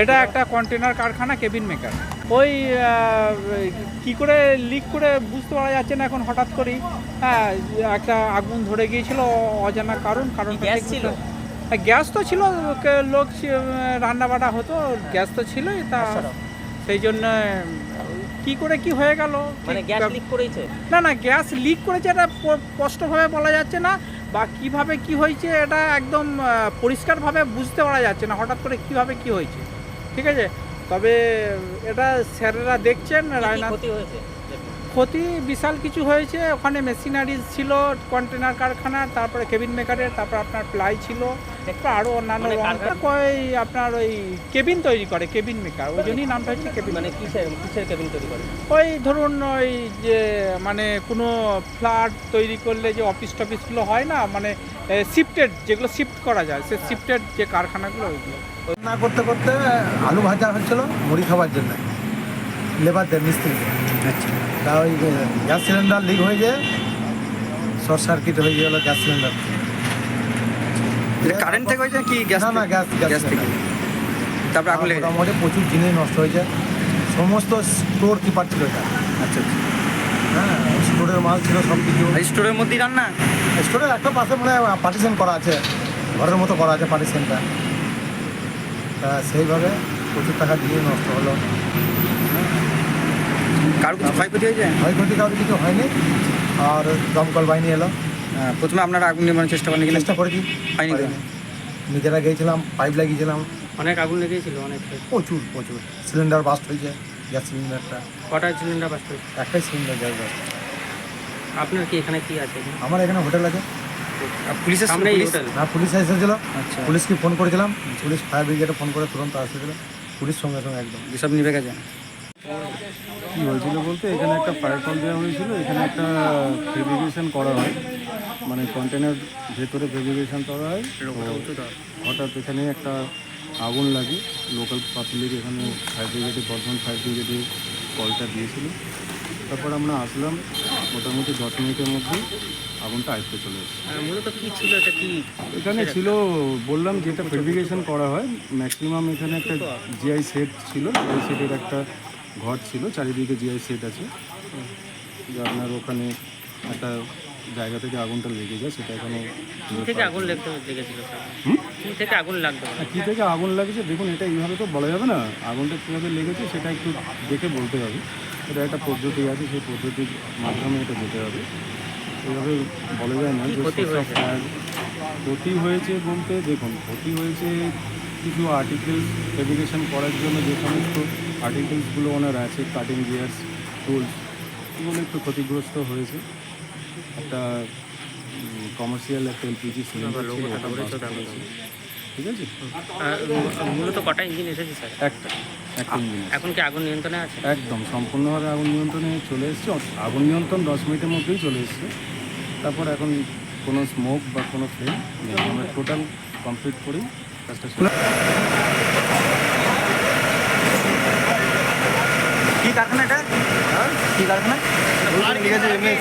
এটা একটা কন্টেনার কারখানা কেবিন মেকার ওই কি করে লিক করে বুঝতে পারা যাচ্ছে না এখন হঠাৎ করেই। হ্যাঁ একটা আগুন ধরে গিয়েছিল অজানা কারণ কারণ গ্যাস ছিল? গ্যাস তো ছিল লোক রান্না বান্না হতো গ্যাস তো ছিলই তা আচ্ছা। সেই জন্য কি করে কি হয়ে গেল? মানে গ্যাস লিক করেছে? না না গ্যাস লিক করেছে এটা স্পষ্টভাবে বলা যাচ্ছে না। বা কীভাবে কি হয়েছে এটা একদম পরিষ্কারভাবে বুঝতে পারা যাচ্ছে না হঠাৎ করে কীভাবে কি হয়েছে। ঠিক আছে? তবে এটা স্যারেরা দেখছেন কি ক্ষতি হয়েছে? ক্ষতি বিশাল কিছু হয়েছে। ওখানে মেশিনারিজ ছিল কন্টেনার কারখানা তারপরে কেবিন মেকারের তারপর আপনার প্লাই ছিল তারপর আরও অন্যান্য মানে কই আপনার ওই কেবিন তৈরি করে কেবিন মেকার। ওই জন্যই নামটা হচ্ছে কেবিন মানে কিসের কিসের কেবিন তৈরি করে? ওই ধরুন ওই যে মানে কোনো ফ্ল্যাট তৈরি করলে যে অফিস টফিসগুলো হয় না মানে শিফটেড যেগুলো শিফট করা যায় সে শিফটেড যে কারখানাগুলো ওইগুলো। রান্না করতে করতে আলু ভাজা হচ্ছিল মুড়ি খাবার জন্য। লেবারদের মিস্ত্রি। আচ্ছা। তা ওই গ্যাস সিলিন্ডার লিক হয়ে যায় শর্ট সার্কিট হয়ে গেল গ্যাস সিলিন্ডার। কারেন্ট থেকে হয়েছে কি গ্যাস না না গ্যাস গ্যাস থেকে। তারপরে আগুন লেগে মোটামুটি প্রচুর জিনিস নষ্ট হয়েছে। সমস্ত স্টোর কিপার ছিল এটা। আচ্ছা আচ্ছা। হ্যাঁ স্টোরের মাল ছিল সব কিছু স্টোরের মধ্যেই রান্না? স্টোরের একটা পাশে মানে পার্টিশন করা আছে। ঘরের মতো করা আছে পার্টিশনটা তা সেইভাবে প্রচুর টাকা দিয়ে নষ্ট হলো। কারও কিছু ক্ষয়ক্ষতি হয়েছে? ক্ষয়ক্ষতি কারোর কিছু হয়নি আর দমকল বাহিনী এলো। প্রথমে আপনারা আগুন নেবানোর চেষ্টা করেন চেষ্টা করেছি হয়নি? নিজেরা গিয়েছিলাম পাইপ লাগিয়েছিলাম। অনেক আগুন লেগেছিল অনেক। প্রচুর প্রচুর। সিলিন্ডার বাস্ট হয়েছে গ্যাস সিলিন্ডারটা। কটা সিলিন্ডার বাস করে একটাই সিলিন্ডার গ্যাস বাস্ট। আপনার কি এখানে কি আছে? আমার এখানে হোটেল আছে। পুলিশের পুলিশ- হ্যাঁ পুলিশ? এসেছিল। আচ্ছা। পুলিশকে ফোন করেছিলাম। পুলিশ ফায়ার ব্রিগেডে ফোন করে তুরন্ত এসেছিল পুলিশ সঙ্গে সঙ্গে একদম। এসব নিভে গেছে। কী হয়েছিল বলতে এখানে একটা ফায়ার কল দেওয়া হয়েছিল। এখানে একটা ফেব্রিকেশন করা হয়। মানে কন্টেনার ভেতরে ফেব্রিকেশন করা হয়। হঠাৎ এখানে একটা আগুন লাগে লোকাল পাবলিক এখানে ফায়ার ব্রিগেডে বর্ধমান ফায়ার ব্রিগেডে কলটা দিয়েছিল। তারপর আমরা আসলাম মোটামুটি দশ মিনিটের মধ্যে। আগুনটা আয়ত্তে চলে এসেছে। মূলত কি ছিল? এটা কি এখানে ছিল বললাম যেটা ফেব্রিকেশন করা হয়। ম্যাক্সিমাম এখানে একটা জিআই সেট ছিল। জিআই সেটের একটা ঘর ছিল। চারিদিকে জিআই সেট আছে। যে আপনার ওখানে একটা জায়গা থেকে আগুনটা লেগে যায় সেটা এখানে থেকে আগুন লাগতে লেগেছিল হুম? কি থেকে আগুন লাগতে কী থেকে আগুন লাগছে? দেখুন এটা এইভাবে তো বলা যাবে না। আগুনটা কীভাবে লেগেছে সেটা একটু দেখে বলতে হবে। এটা একটা পদ্ধতি আছে সেই পদ্ধতির মাধ্যমে এটা যেতে হবে। এইভাবে বলা যায় না ক্ষতি হয়েছে? ক্ষতি হয়েছে বলতে দেখুন ক্ষতি হয়েছে কিছু আর্টিকেলস ফেব্রিকেশন করার জন্য যে সমস্ত আর্টিকেলসগুলো ওনার আছে কাটিং গিয়ার্স টুলস এগুলো একটু ক্ষতিগ্রস্ত হয়েছে। একটা কমার্শিয়াল একটা এলপিজি সিলিন্ডার ঠিক আছে? মূলত কটা ইঞ্জিন এসেছে স্যার? একটা একটা ইঞ্জিন এখন কি আগুন নিয়ন্ত্রণে আছে? একদম সম্পূর্ণভাবে আগুন নিয়ন্ত্রণে চলে এসছে। আগুন নিয়ন্ত্রণ দশ মিনিটের মধ্যেই চলে এসছে। তারপর এখন কোনো স্মোক বা কোনো ফ্লেম আমরা টোটাল কমপ্লিট করি কাজটা কি কারখানা এটা? কি কারখানা? ঠিক আছে এমনি